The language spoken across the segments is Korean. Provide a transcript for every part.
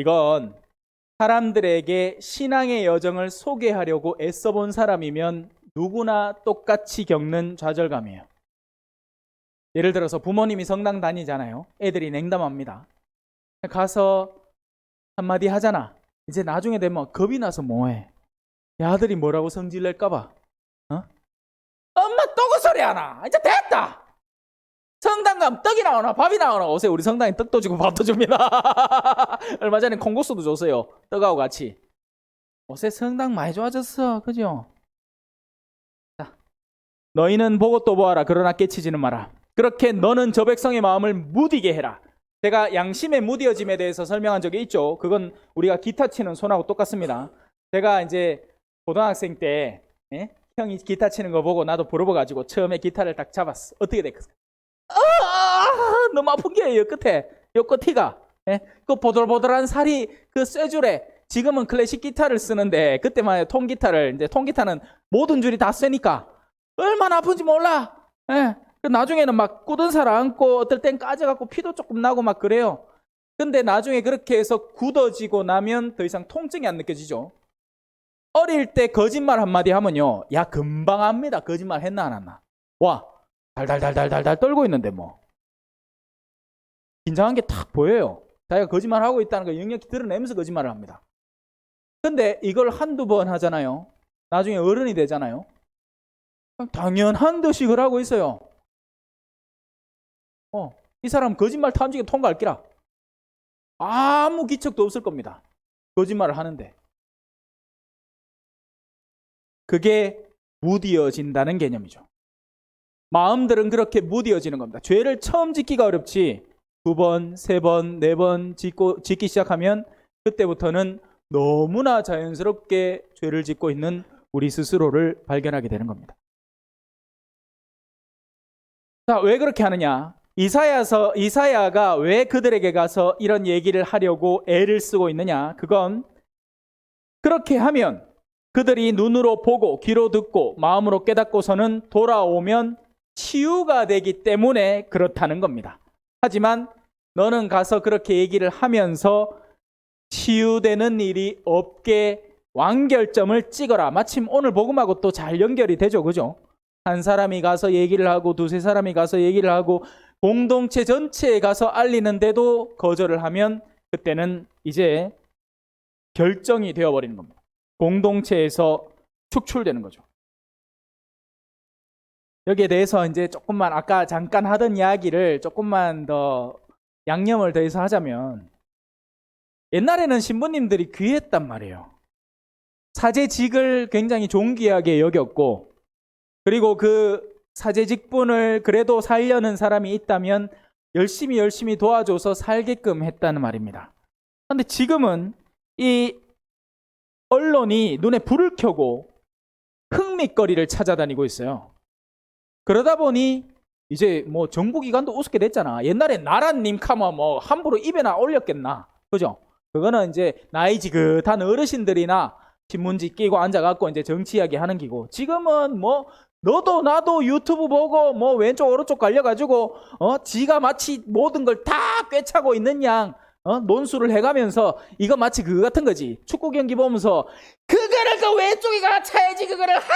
이건 사람들에게 신앙의 여정을 소개하려고 애써본 사람이면 누구나 똑같이 겪는 좌절감이에요. 예를 들어서 부모님이 성당 다니잖아요. 애들이 냉담합니다. 가서 한마디 하잖아. 이제 나중에 되면 겁이 나서 뭐해? 야, 아들이 뭐라고 성질 낼까봐. 어? 엄마 또그 소리 하나. 이제 됐다. 성당 가면 떡이 나오나 밥이 나오나 오세요. 우리 성당에 떡도 주고 밥도 줍니다. 얼마 전에 콩국수도 줬어요. 떡하고 같이. 요새 성당 많이 좋아졌어. 그죠? 자, 너희는 보고 또 보아라. 그러나 깨치지는 마라. 그렇게 너는 저 백성의 마음을 무디게 해라. 제가 양심의 무디어짐에 대해서 설명한 적이 있죠. 그건 우리가 기타 치는 손하고 똑같습니다. 제가 이제 고등학생 때 예? 형이 기타 치는 거 보고 나도 부러워가지고 처음에 기타를 딱 잡았어. 어떻게 됐겠어? 아, 너무 아픈 게 요 끝에 요 끝이가 예? 그 보들보들한 살이 그 쇠줄에 지금은 클래식 기타를 쓰는데 그때만 통기타를 이제 통기타는 모든 줄이 다 쇠니까 얼마나 아픈지 몰라. 예. 그 나중에는 막 굳은 살 안고 어떨 땐 까져갖고 피도 조금 나고 막 그래요. 근데 나중에 그렇게 해서 굳어지고 나면 더 이상 통증이 안 느껴지죠. 어릴 때 거짓말 한마디 하면요. 야, 금방 압니다. 거짓말 했나 안 했나. 와, 달달달달달달 떨고 있는데 뭐. 긴장한 게 탁 보여요. 자기가 거짓말 하고 있다는 걸 영역히 드러내면서 거짓말을 합니다. 근데 이걸 한두 번 하잖아요. 나중에 어른이 되잖아요. 당연한 듯이 그걸 하고 있어요. 어, 이 사람 거짓말 탐지기 통과할 기라. 아무 기척도 없을 겁니다. 거짓말을 하는데. 그게 무디어진다는 개념이죠. 마음들은 그렇게 무디어지는 겁니다. 죄를 처음 짓기가 어렵지 두 번, 세 번, 네 번 짓고 짓기 시작하면 그때부터는 너무나 자연스럽게 죄를 짓고 있는 우리 스스로를 발견하게 되는 겁니다. 자, 왜 그렇게 하느냐? 이사야서 이사야가 왜 그들에게 가서 이런 얘기를 하려고 애를 쓰고 있느냐? 그건 그렇게 하면 그들이 눈으로 보고 귀로 듣고 마음으로 깨닫고서는 돌아오면 치유가 되기 때문에 그렇다는 겁니다. 하지만 너는 가서 그렇게 얘기를 하면서 치유되는 일이 없게 완결점을 찍어라. 마침 오늘 복음하고 또 잘 연결이 되죠. 그죠? 한 사람이 가서 얘기를 하고 두세 사람이 가서 얘기를 하고 공동체 전체에 가서 알리는데도 거절을 하면 그때는 이제 결정이 되어버리는 겁니다. 공동체에서 축출되는 거죠. 여기에 대해서 이제 조금만 아까 잠깐 하던 이야기를 조금만 더 양념을 더해서 하자면 옛날에는 신부님들이 귀했단 말이에요. 사제직을 굉장히 존귀하게 여겼고 그리고 그 사제직분을 그래도 살려는 사람이 있다면 열심히 열심히 도와줘서 살게끔 했다는 말입니다. 그런데 지금은 이 언론이 눈에 불을 켜고 흥미거리를 찾아다니고 있어요. 그러다 보니 이제 뭐 정부기관도 우습게 됐잖아. 옛날에 나라님 카마 뭐 함부로 입에나 올렸겠나. 그죠? 그거는 이제 나이 지긋한 어르신들이나 신문지 끼고 앉아갖고 이제 정치 이야기 하는 기고 지금은 뭐 너도 나도 유튜브 보고 뭐 왼쪽 오른쪽 갈려가지고 어 지가 마치 모든 걸 다 꿰차고 있는 양 어? 논술을 해가면서 이거 마치 그거 같은 거지 축구 경기 보면서 그거를 그 왼쪽에 가 차야지 그거를 아이고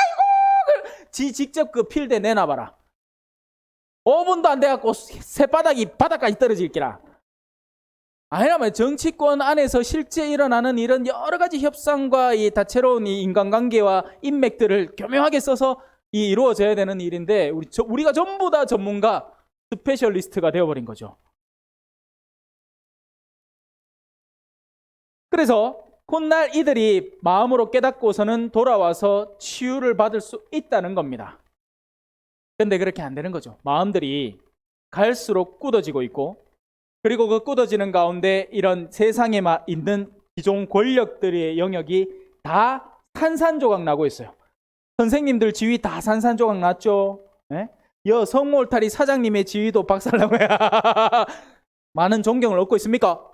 그- 지 직접 그 필드에 내놔봐라 5분도 안 돼갖고 새바닥이 바닥까지 떨어질 기라 아니라면 정치권 안에서 실제 일어나는 이런 여러 가지 협상과 이 다채로운 이 인간관계와 인맥들을 교묘하게 써서 이 이루어져야 되는 일인데 우리 저- 우리가 전부 다 전문가 스페셜리스트가 되어버린 거죠. 그래서 훗날 이들이 마음으로 깨닫고서는 돌아와서 치유를 받을 수 있다는 겁니다. 근데 그렇게 안 되는 거죠. 마음들이 갈수록 굳어지고 있고 그리고 그 굳어지는 가운데 이런 세상에 마- 있는 기존 권력들의 영역이 다 산산조각 나고 있어요. 선생님들 지위 다 산산조각 났죠. 예? 여 성모울타리 사장님의 지위도 박살나고요. 많은 존경을 얻고 있습니까?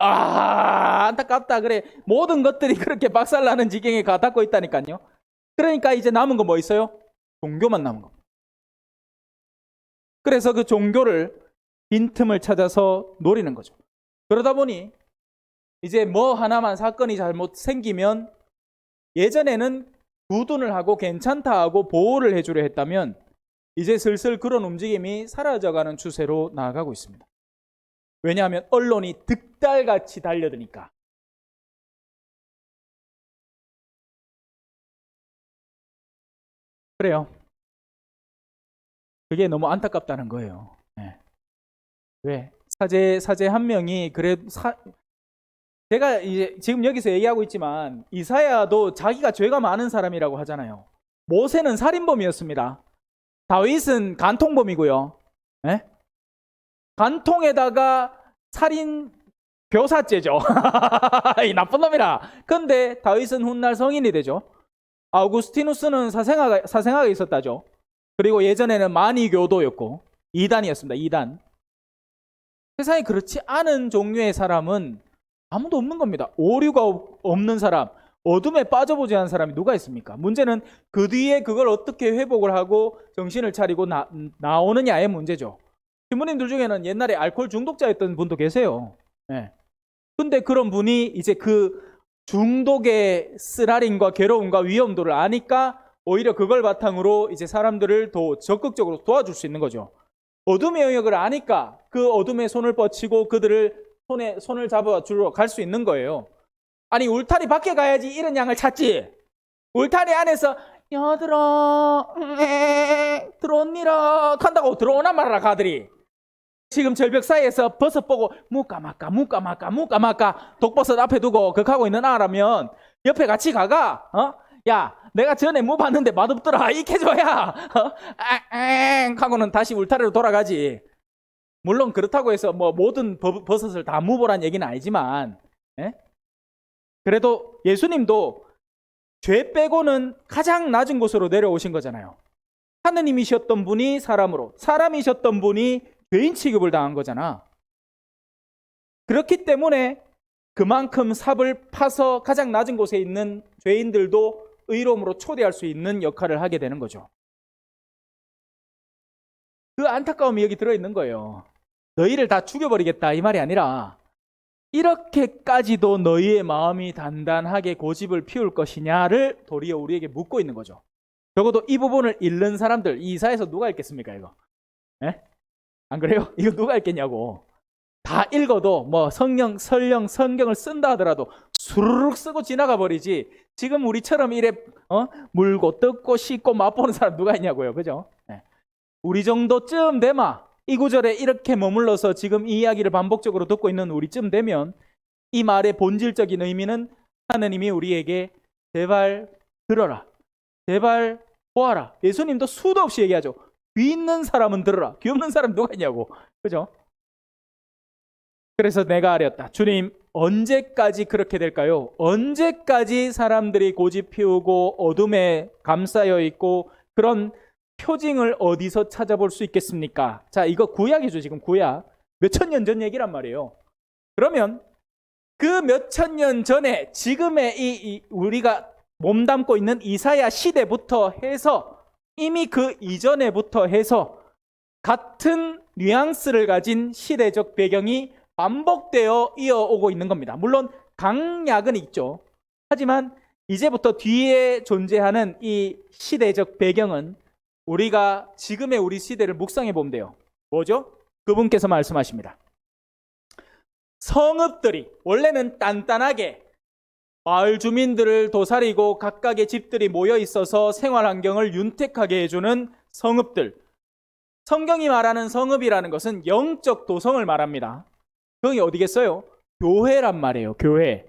아 안타깝다 그래 모든 것들이 그렇게 박살나는 지경에 가닿고 있다니까요. 그러니까 이제 남은 거 뭐 있어요? 종교만 남은 거. 그래서 그 종교를 빈틈을 찾아서 노리는 거죠. 그러다 보니 이제 뭐 하나만 사건이 잘못 생기면 예전에는 구둔을 하고 괜찮다 하고 보호를 해주려 했다면 이제 슬슬 그런 움직임이 사라져가는 추세로 나아가고 있습니다. 왜냐하면 언론이 득달같이 달려드니까. 그래요. 그게 너무 안타깝다는 거예요. 예. 왜? 사제 사제 한 명이 그래 사 제가 이제 지금 여기서 얘기하고 있지만 이사야도 자기가 죄가 많은 사람이라고 하잖아요. 모세는 살인범이었습니다. 다윗은 간통범이고요. 예? 간통에다가 살인 교사죄죠. 이 나쁜 놈이라. 근데 다윗은 훗날 성인이 되죠. 아우구스티누스는 사생아가 사생아가 있었다죠. 그리고 예전에는 만이교도였고 이단이었습니다. 이단. 세상에 그렇지 않은 종류의 사람은 아무도 없는 겁니다. 오류가 없- 없는 사람, 어둠에 빠져보지 않은 사람이 누가 있습니까? 문제는 그 뒤에 그걸 어떻게 회복을 하고 정신을 차리고 나, 나오느냐의 문제죠. 신부님들 중에는 옛날에 알코올 중독자였던 분도 계세요. 예. 근데 그런 분이 이제 그 중독의 쓰라림과 괴로움과 위험도를 아니까 오히려 그걸 바탕으로 이제 사람들을 더 적극적으로 도와줄 수 있는 거죠. 어둠의 영역을 아니까 그 어둠의 손을 뻗치고 그들을 손에 손을 잡아 주러 갈 수 있는 거예요. 아니 울타리 밖에 가야지 이런 양을 찾지. 울타리 안에서 여들어 음, 들어오니라 한다고 들어오나 말아라 가들이. 지금 절벽 사이에서 버섯 보고 말까 묵까 말까 독버섯 앞에 두고 극하고 있는 아라면 옆에 같이 가가 어? 야 내가 전에 뭐 봤는데 맛없더라 익혀줘야 어? 아, 하고는 다시 울타리로 돌아가지 물론 그렇다고 해서 뭐 모든 버- 버섯을 다 무보란 얘기는 아니지만 예? 그래도 예수님도 죄 빼고는 가장 낮은 곳으로 내려오신 거잖아요 하느님이셨던 분이 사람으로 사람이셨던 분이 죄인 취급을 당한 거잖아. 그렇기 때문에 그만큼 삽을 파서 가장 낮은 곳에 있는 죄인들도 의로움으로 초대할 수 있는 역할을 하게 되는 거죠. 그 안타까움이 여기 들어있는 거예요. 너희를 다 죽여버리겠다 이 말이 아니라 이렇게까지도 너희의 마음이 단단하게 고집을 피울 것이냐를 도리어 우리에게 묻고 있는 거죠. 적어도 이 부분을 읽는 사람들 이 이사에서 누가 읽겠습니까 이거? 예? 안 그래요? 이거 누가 읽겠냐고. 다 읽어도 뭐 성령, 설령, 성경을 쓴다 하더라도 수르륵 쓰고 지나가 버리지. 지금 우리처럼 이래 어? 물고 뜯고 씻고 맛보는 사람 누가 있냐고요. 그죠? 예. 우리 정도쯤 되마 이 구절에 이렇게 머물러서 지금 이 이야기를 반복적으로 듣고 있는 우리쯤 되면 이 말의 본질적인 의미는 하느님이 우리에게 제발 들어라. 제발 보아라. 예수님도 수도 없이 얘기하죠. 귀 있는 사람은 들어라. 귀 없는 사람 누가 있냐고. 그죠? 그래서 내가 아렸다. 주님, 언제까지 그렇게 될까요? 언제까지 사람들이 고집 피우고 어둠에 감싸여 있고 그런 표징을 어디서 찾아볼 수 있겠습니까? 자, 이거 구약이죠, 지금 구약. 몇천 년 전 얘기란 말이에요. 그러면 그 몇천 년 전에 지금의 이, 이 우리가 몸담고 있는 이사야 시대부터 해서 이미 그 이전에부터 해서 같은 뉘앙스를 가진 시대적 배경이 반복되어 이어오고 있는 겁니다. 물론 강약은 있죠. 하지만 이제부터 뒤에 존재하는 이 시대적 배경은 우리가 지금의 우리 시대를 묵상해 보면 돼요. 뭐죠? 그분께서 말씀하십니다. 성읍들이 원래는 단단하게 마을 주민들을 도사리고 각각의 집들이 모여 있어서 생활 환경을 윤택하게 해주는 성읍들. 성경이 말하는 성읍이라는 것은 영적 도성을 말합니다. 그게 어디겠어요? 교회란 말이에요. 교회.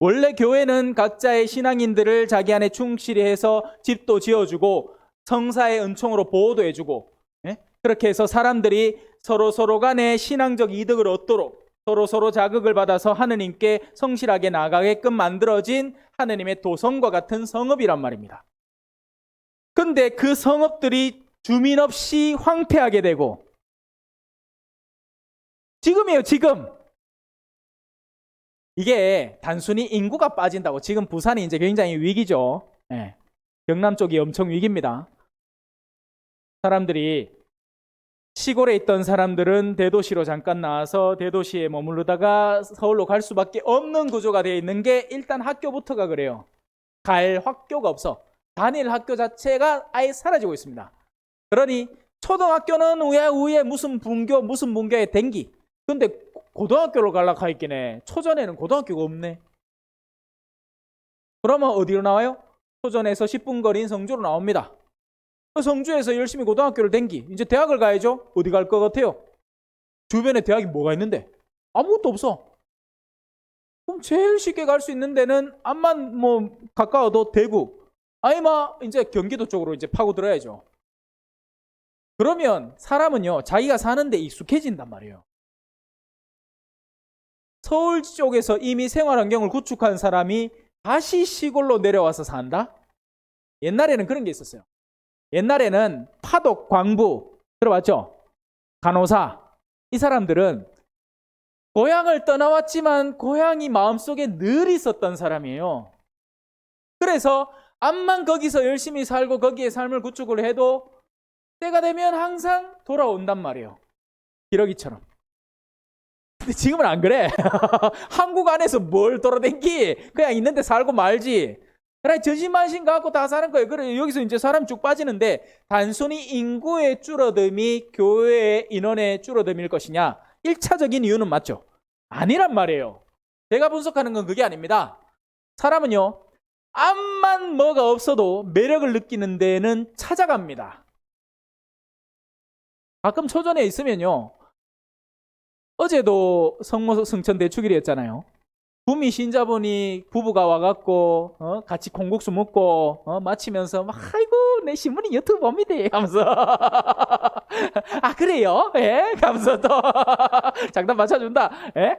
원래 교회는 각자의 신앙인들을 자기 안에 충실히 해서 집도 지어주고 성사의 은총으로 보호도 해주고 예? 그렇게 해서 사람들이 서로 서로 간에 신앙적 이득을 얻도록 서로 서로 자극을 받아서 하느님께 성실하게 나가게끔 만들어진 하느님의 도성과 같은 성읍이란 말입니다. 근데 그 성읍들이 주민 없이 황폐하게 되고 지금이에요, 지금. 이게 단순히 인구가 빠진다고 지금 부산이 이제 굉장히 위기죠. 예. 경남 쪽이 엄청 위기입니다. 사람들이 시골에 있던 사람들은 대도시로 잠깐 나와서 대도시에 머무르다가 서울로 갈 수밖에 없는 구조가 되어 있는 게 일단 학교부터가 그래요. 갈 학교가 없어. 단일 학교 자체가 아예 사라지고 있습니다. 그러니 초등학교는 우에 우에 무슨 분교 무슨 분교에 댕기. 근데 고등학교로 갈라 하있긴 해. 초전에는 고등학교가 없네. 그러면 어디로 나와요? 초전에서 10분 거리인 성주로 나옵니다. 그 성주에서 열심히 고등학교를 댕기. 이제 대학을 가야죠. 어디 갈 것 같아요? 주변에 대학이 뭐가 있는데? 아무것도 없어. 그럼 제일 쉽게 갈 수 있는 데는 암만 뭐 가까워도 대구. 아니마 이제 경기도 쪽으로 이제 파고들어야죠. 그러면 사람은요 자기가 사는데 익숙해진단 말이에요. 서울 쪽에서 이미 생활 환경을 구축한 사람이 다시 시골로 내려와서 산다? 옛날에는 그런 게 있었어요. 옛날에는 파독, 광부 들어봤죠? 간호사 이 사람들은 고향을 떠나왔지만 고향이 마음속에 늘 있었던 사람이에요. 그래서 암만 거기서 열심히 살고 거기에 삶을 구축을 해도 때가 되면 항상 돌아온단 말이에요. 기러기처럼. 근데 지금은 안 그래. 한국 안에서 뭘 돌아댕기? 그냥 있는데 살고 말지. 그래 저지만신 갖고 다 사는 거예요. 그래 여기서 이제 사람 쭉 빠지는데 단순히 인구의 줄어듦이 교회의 인원의 줄어듦일 것이냐? 1차적인 이유는 맞죠. 아니란 말이에요. 제가 분석하는 건 그게 아닙니다. 사람은요. 암만 뭐가 없어도 매력을 느끼는 데는 찾아갑니다. 가끔 초전에 있으면요. 어제도 성모 승천 대축일이었잖아요. 구미 신자분이 부부가 와갖고 어, 같이 콩국수 먹고 어, 마치면서 막 아이고 내 신부님 유튜브 봅니다 하면서 아 그래요? 예? 하면서 또 장단 맞춰준다. 예?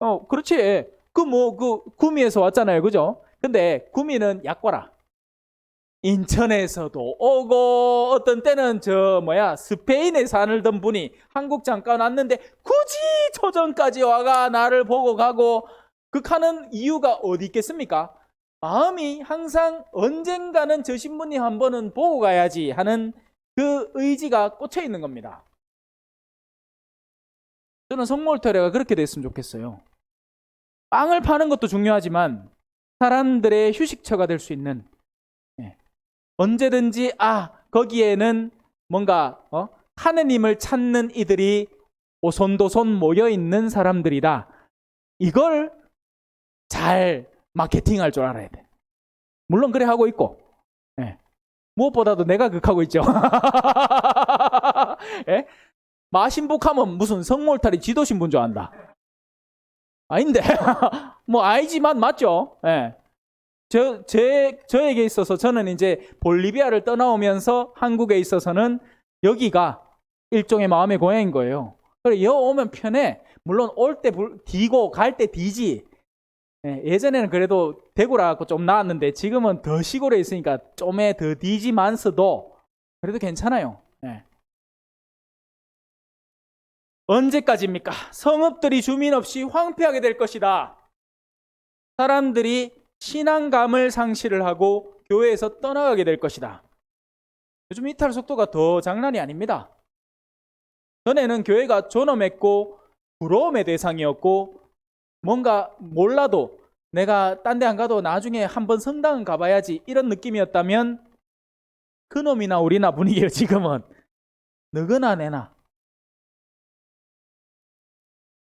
어 그렇지. 그 뭐 그 구미에서 왔잖아요, 그죠? 근데 구미는 약과라. 인천에서도 오고 어떤 때는 저 뭐야 스페인에 살던 분이 한국 잠깐 왔는데 굳이 초전까지 와가 나를 보고 가고 극하는 이유가 어디 있겠습니까? 마음이 항상 언젠가는 저 신부님 한 번은 보고 가야지 하는 그 의지가 꽂혀 있는 겁니다. 저는 성모월터레가 그렇게 됐으면 좋겠어요. 빵을 파는 것도 중요하지만 사람들의 휴식처가 될 수 있는 예. 언제든지 아 거기에는 뭔가 어? 하느님을 찾는 이들이 오손도손 모여 있는 사람들이다. 이걸 잘 마케팅할 줄 알아야 돼. 물론 그래 하고 있고, 예. 무엇보다도 내가 극하고 있죠. 예? 마신복하면 무슨 성몰탈이 지도신분 줄 안다. 아닌데, 뭐 알지만 맞죠. 예. 저, 제, 저에게 있어서 저는 이제 볼리비아를 떠나오면서 한국에 있어서는 여기가 일종의 마음의 고향인 거예요. 그래, 여 오면 편해. 물론 올때 디고 갈때 디지. 예, 전에는 그래도 대구라 갖고 좀 나았는데 지금은 더 시골에 있으니까 좀에 더 디지만서도 그래도 괜찮아요. 예. 언제까지입니까? 성읍들이 주민 없이 황폐하게 될 것이다. 사람들이 신앙감을 상실을 하고 교회에서 떠나가게 될 것이다. 요즘 이탈 속도가 더 장난이 아닙니다. 전에는 교회가 존엄했고 부러움의 대상이었고 뭔가 몰라도 내가 딴 데 안 가도 나중에 한번 성당은 가봐야지 이런 느낌이었다면 그놈이나 우리나 분위기예요 지금은 너거나 내나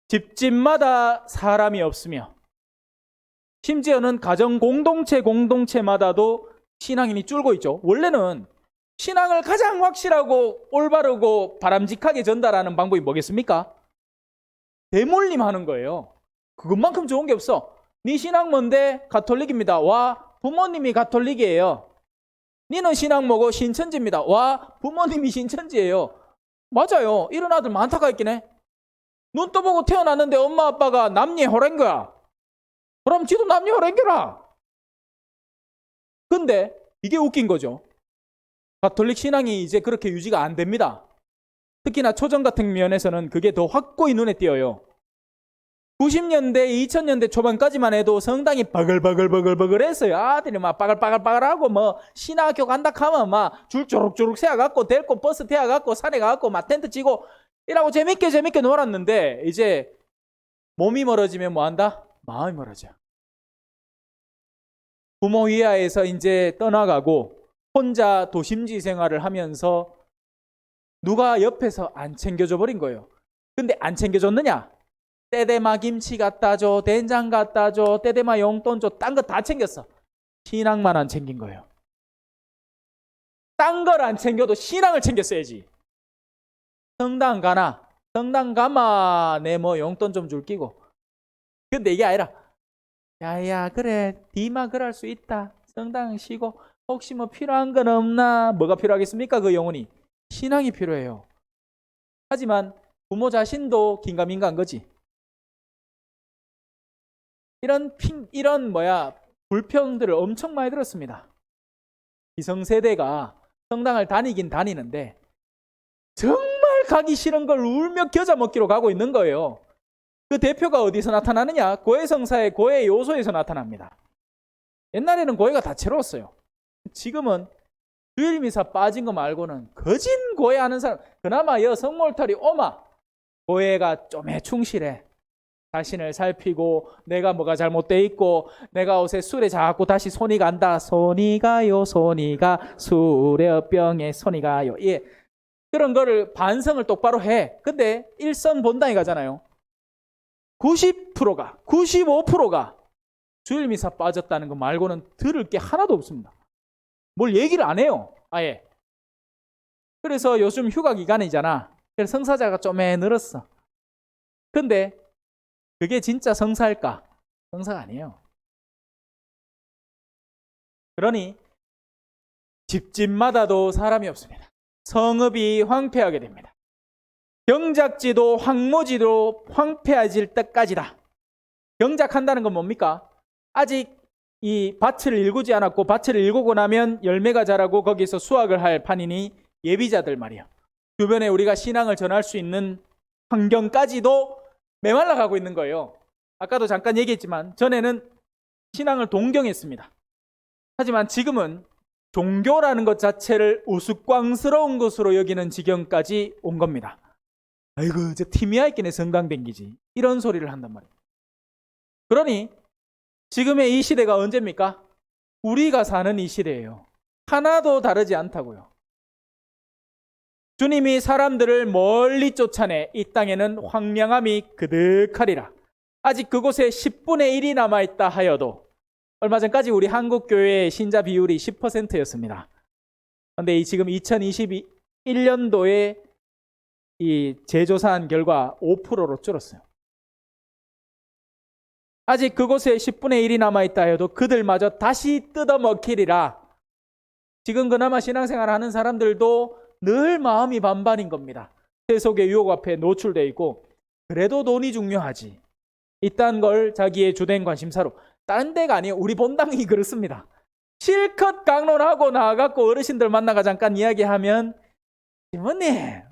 집집마다 사람이 없으며 심지어는 가정 공동체 공동체마다도 신앙인이 줄고 있죠. 원래는 신앙을 가장 확실하고 올바르고 바람직하게 전달하는 방법이 뭐겠습니까? 대물림 하는 거예요. 그것만큼 좋은 게 없어. 네 신앙 뭔데? 가톨릭입니다. 와, 부모님이 가톨릭이에요. 니는 신앙 뭐고? 신천지입니다. 와, 부모님이 신천지예요. 맞아요. 이런 아들 많다가 있긴 해. 눈 떠보고 태어났는데 엄마 아빠가 남녀 호랭 거야. 그럼 지도 남녀 호랭겨라. 근데 이게 웃긴 거죠. 가톨릭 신앙이 이제 그렇게 유지가 안 됩니다. 특히나 초정 같은 면에서는 그게 더 확고히 눈에 띄어요. 90년대, 2000년대 초반까지만 해도 성당이 바글바글바글바글했어요. 아들이 막 바글바글바글하고 뭐 신학교 간다 하면 막줄 조룩조룩 세워갖고 데리고 버스 태워갖고 산에 가갖고 막 텐트 치고 이라고 재밌게 재밌게 놀았는데 이제 몸이 멀어지면 뭐한다? 마음이 멀어져. 부모 위하에서 이제 떠나가고 혼자 도심지 생활을 하면서 누가 옆에서 안 챙겨줘 버린 거예요. 근데 안 챙겨줬느냐? 떼데마 김치 갖다 줘, 된장 갖다 줘, 떼데마 용돈 줘, 딴 거 다 챙겼어. 신앙만 안 챙긴 거예요. 딴 걸 안 챙겨도 신앙을 챙겼어야지. 성당 가나? 성당 가마 내 뭐 용돈 좀 줄 끼고. 근데 이게 아니라 야야 그래 디마 그럴 수 있다. 성당 쉬고 혹시 뭐 필요한 건 없나? 뭐가 필요하겠습니까? 그 영혼이 신앙이 필요해요. 하지만 부모 자신도 긴가민가한 거지. 이런 핑 이런 뭐야 불평들을 엄청 많이 들었습니다. 기성세대가 성당을 다니긴 다니는데 정말 가기 싫은 걸 울며 겨자 먹기로 가고 있는 거예요. 그 대표가 어디서 나타나느냐? 고해성사의 고해 요소에서 나타납니다. 옛날에는 고해가 다채로웠어요. 지금은 주일 미사 빠진 거 말고는 거진 고해하는 사람 그나마 여 성 몰탈이 오마 고해가 좀에 충실해. 자신을 살피고 내가 뭐가 잘못돼 있고 내가 옷에 술에 자꾸 다시 손이 간다. 손이 가요 손이 가 술에 병에 손이 가요. 예. 그런 거를 반성을 똑바로 해. 근데 일선 본당에 가잖아요. 90%가 95%가 주일 미사 빠졌다는 거 말고는 들을 게 하나도 없습니다. 뭘 얘기를 안 해요. 아예. 그래서 요즘 휴가 기간이잖아. 그래서 성사자가 좀에 늘었어. 근데 그게 진짜 성사일까? 성사가 아니에요. 그러니 집집마다도 사람이 없습니다. 성읍이 황폐하게 됩니다. 경작지도 황무지도 황폐해질 때까지다. 경작한다는 건 뭡니까? 아직 이 밭을 일구지 않았고 밭을 일구고 나면 열매가 자라고 거기서 수확을 할 판이니 예비자들 말이야. 주변에 우리가 신앙을 전할 수 있는 환경까지도 메말라 가고 있는 거예요. 아까도 잠깐 얘기했지만 전에는 신앙을 동경했습니다. 하지만 지금은 종교라는 것 자체를 우스꽝스러운 것으로 여기는 지경까지 온 겁니다. 아이고 저 티미아 있겠네 성당 댕기지 이런 소리를 한단 말이에요. 그러니 지금의 이 시대가 언제입니까? 우리가 사는 이 시대예요. 하나도 다르지 않다고요. 주님이 사람들을 멀리 쫓아내 이 땅에는 황량함이 그득하리라. 아직 그곳에 10분의 1이 남아있다 하여도 얼마 전까지 우리 한국 교회의 신자 비율이 10%였습니다. 그런데 이 지금 2021년도에 이 재조사한 결과 5%로 줄었어요. 아직 그곳에 10분의 1이 남아있다 해도 그들마저 다시 뜯어먹히리라. 지금 그나마 신앙생활 하는 사람들도 늘 마음이 반반인 겁니다. 세속의 유혹 앞에 노출되어 있고 그래도 돈이 중요하지. 이딴 걸 자기의 주된 관심사로 다른 데가 아니에요. 우리 본당이 그렇습니다. 실컷 강론하고 나와갖고 어르신들 만나가 잠깐 이야기하면 이모님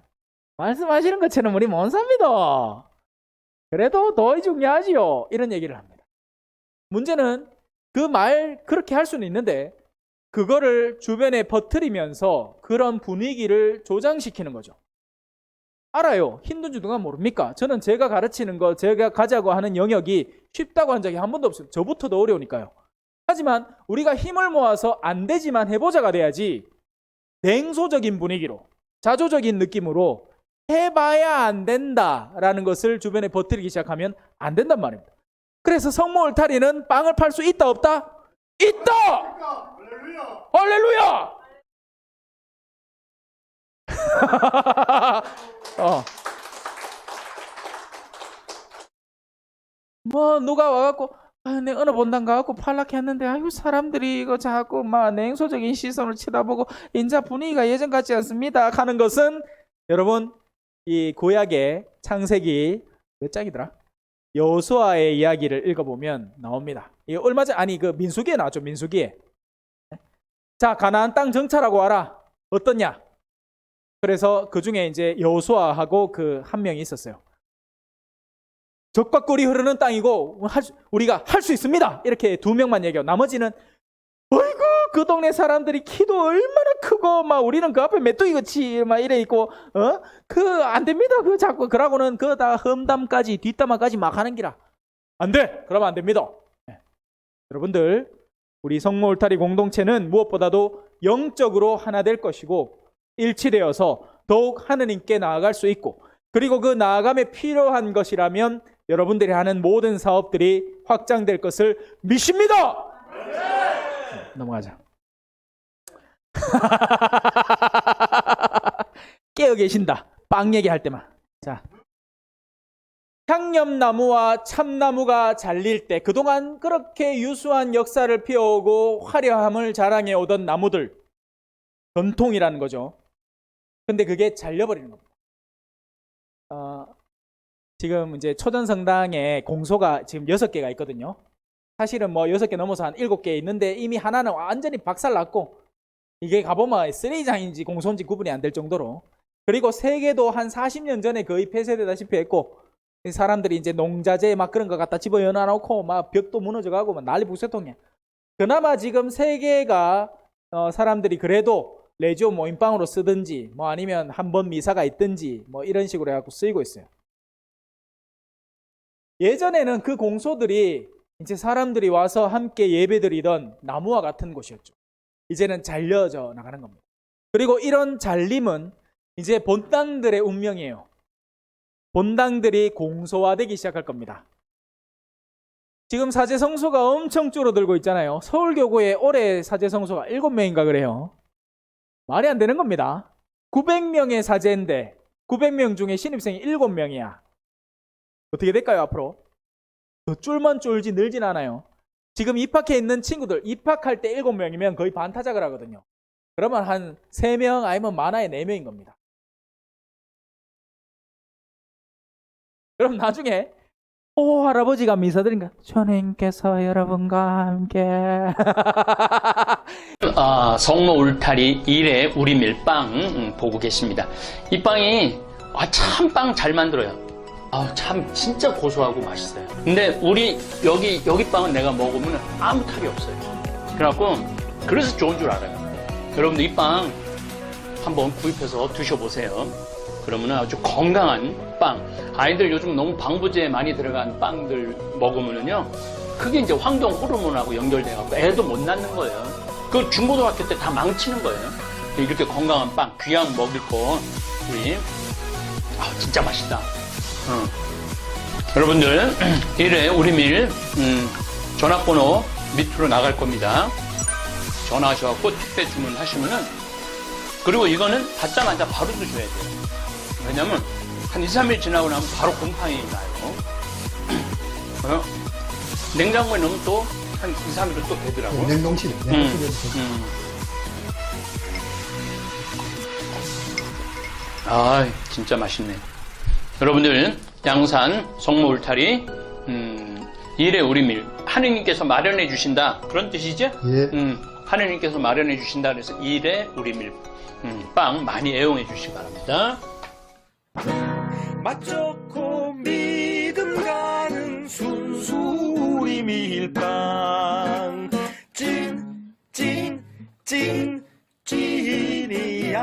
말씀하시는 것처럼 우리 못 삽니다. 그래도 더 중요하지요. 이런 얘기를 합니다. 문제는 그 말 그렇게 할 수는 있는데 그거를 주변에 퍼뜨리면서 그런 분위기를 조장시키는 거죠. 알아요. 줄 누가 모릅니까? 저는 제가 가르치는 거, 제가 가자고 하는 영역이 쉽다고 한 적이 한 번도 없어요. 저부터도 어려우니까요. 하지만 우리가 힘을 모아서 안 되지만 해보자가 돼야지 냉소적인 분위기로, 자조적인 느낌으로 해봐야 안 된다라는 것을 주변에 버티기 시작하면 안 된단 말입니다. 그래서 성모 울타리는 빵을 팔 수 있다 없다? 있다! 할렐루야! 어. 뭐 누가 와갖고 아, 내 어느 본당 가갖고 팔락해 했는데 아유 사람들이 이거 자꾸 막 냉소적인 시선을 쳐다보고 인자 분위기가 예전 같지 않습니다 하는 것은 여러분 이 구약의 창세기 몇 장이더라? 여호수아의 이야기를 읽어보면 나옵니다. 이 얼마 전 아니 그 민수기에 나왔죠 민수기에. 자 가나안 땅 정찰하고 와라. 어떻냐? 그래서 그 중에 이제 여호수아하고 그 한 명이 있었어요. 적과 꿀이 흐르는 땅이고 우리가 할 수 있습니다. 이렇게 두 명만 얘기하고 나머지는 어이구 그 동네 사람들이 키도 얼마나 크고 막 우리는 그 앞에 메뚜기 같이 막 이래 있고 어 그 안 됩니다. 그 자꾸 그러고는 그 다 험담까지 뒷담화까지 막 하는 기라 안 돼. 그러면 안 됩니다. 네. 여러분들 우리 성모 울타리 공동체는 무엇보다도 영적으로 하나 될 것이고 일치되어서 더욱 하느님께 나아갈 수 있고 그리고 그 나아감에 필요한 것이라면 여러분들이 하는 모든 사업들이 확장될 것을 믿습니다. 넘어가자. 깨어 계신다. 빵 얘기할 때만. 자. 향념나무와 참나무가 잘릴 때 그동안 그렇게 유수한 역사를 피워오고 화려함을 자랑해 오던 나무들 전통이라는 거죠. 근데 그게 잘려버리는 겁니다. 어, 지금 이제 초전성당에 공소가 지금 여섯 개가 있거든요. 사실은 뭐 여섯 개 넘어서 한 일곱 개 있는데 이미 하나는 완전히 박살났고 이게 가보면 쓰레기장인지 공소인지 구분이 안 될 정도로 그리고 세 개도 한 40년 전에 거의 폐쇄되다시피 했고 이 사람들이 이제 농자재 막 그런 거 갖다 집어 연어놓고 막 벽도 무너져 가고 막 난리 북새통이야. 그나마 지금 세 개가 어, 사람들이 그래도 레지오 모임빵으로 쓰든지 뭐 아니면 한 번 미사가 있든지 뭐 이런 식으로 해갖고 쓰이고 있어요. 예전에는 그 공소들이 이제 사람들이 와서 함께 예배드리던 나무와 같은 곳이었죠. 이제는 잘려져 나가는 겁니다. 그리고 이런 잘림은 이제 본당들의 운명이에요. 본당들이 공소화되기 시작할 겁니다. 지금 사제 성소가 엄청 줄어들고 있잖아요. 서울교구에 올해 사제 성소가 7명인가 그래요. 말이 안 되는 겁니다. 900명의 사제인데 900명 중에 신입생이 7명이야. 어떻게 될까요, 앞으로? 더 쫄만 쫄지 늘진 않아요. 지금 입학해 있는 친구들 입학할 때 7명이면 거의 반타작을 하거든요. 그러면 한 3명 아니면 많아야 4명인 겁니다. 그럼 나중에 오 할아버지가 미사 드린가 주님께서 여러분과 함께 아, 성모 울타리 1회 우리 밀빵 음, 보고 계십니다. 이 빵이 아, 참 빵 잘 만들어요. 아, 참 진짜 고소하고 맛있어요. 근데 우리 여기 여기 빵은 내가 먹으면 아무 탈이 없어요. 그래갖고 그래서 좋은 줄 알아요. 여러분들 이 빵 한번 구입해서 드셔보세요. 그러면 아주 건강한 빵. 아이들 요즘 너무 방부제 많이 들어간 빵들 먹으면은요. 그게 이제 황동 호르몬하고 연결돼 갖고 애도 못 낳는 거예요. 그 중고등학교 때 다 망치는 거예요. 이렇게 건강한 빵, 귀한 먹을 거, 우리, 아, 진짜 맛있다. 어. 여러분들, 1회 우리밀, 음, 전화번호 밑으로 나갈 겁니다. 전화하셔갖고 택배 주문하시면은, 그리고 이거는 받자마자 바로 드셔야 돼요. 왜냐면, 한 2, 3일 지나고 나면 바로 곰팡이 나요. 어? 냉장고에 넣으면 또 한 2, 3일은 또 되더라고. 냉동실에 음, 냉동실에 음. 아, 진짜 맛있네. 여러분들, 양산, 성모 울타리, 음, 일의 우리밀, 하느님께서 마련해 주신다. 그런 뜻이죠? 예. 음, 하느님께서 마련해 주신다. 그래서 일의 우리밀, 음, 빵 많이 애용해 주시기 바랍니다. 맞춰고 믿음 가는 순수리 밀빵. 찐 찐 찐 찐이야.